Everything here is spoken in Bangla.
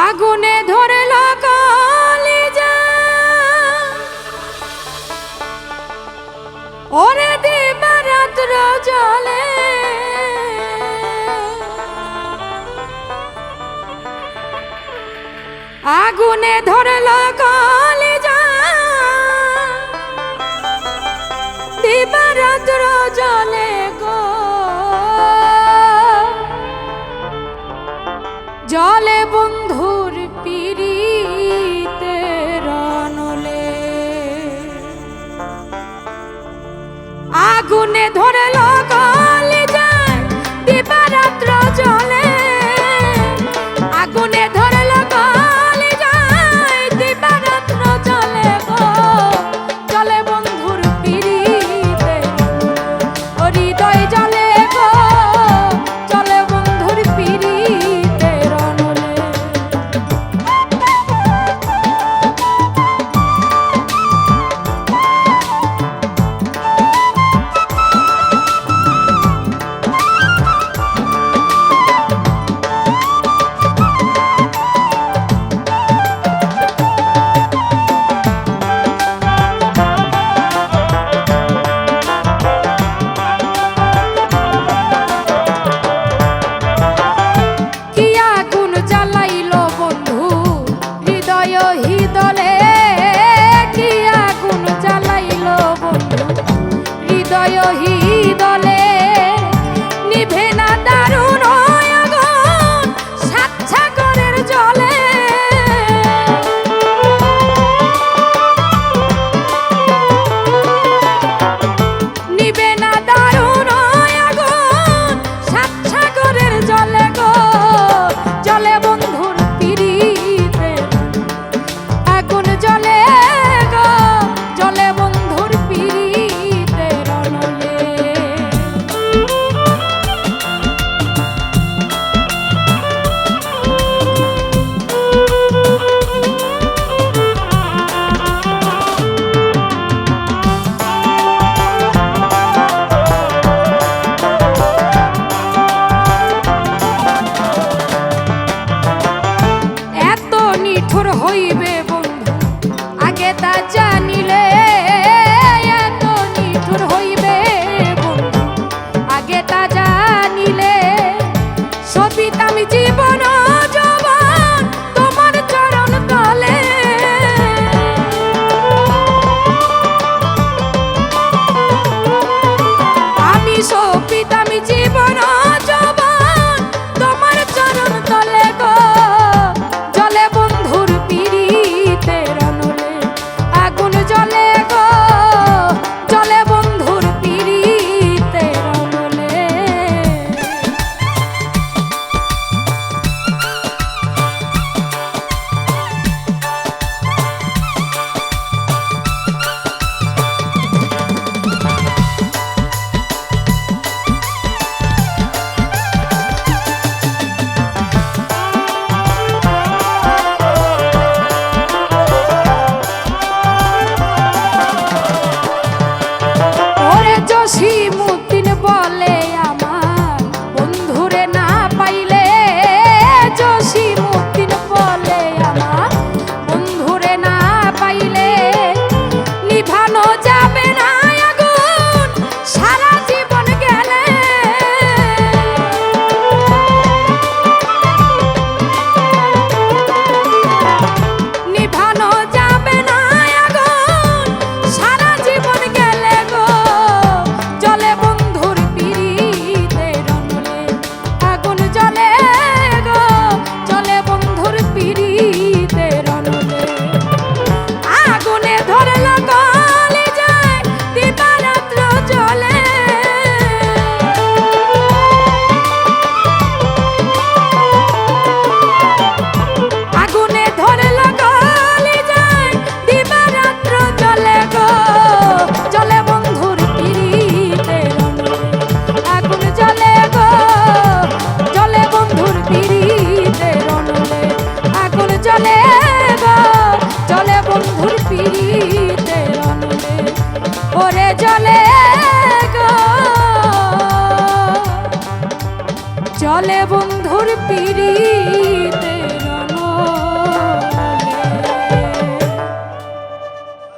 আগুনে ধরল ওরে দিবারাত্র জলে। আগুনে ধরল কলিজা। দিবারাত্র জলে গো। জলে বন্ধুর আগুনে ধরে দলে নিভে না দারু কঠোর হইবে বন্ধু। আগে তা জানিলে এত নিঠুর হইবে বন্ধু। আগে তা জানি চলে বন্ধুর পিড়িতে।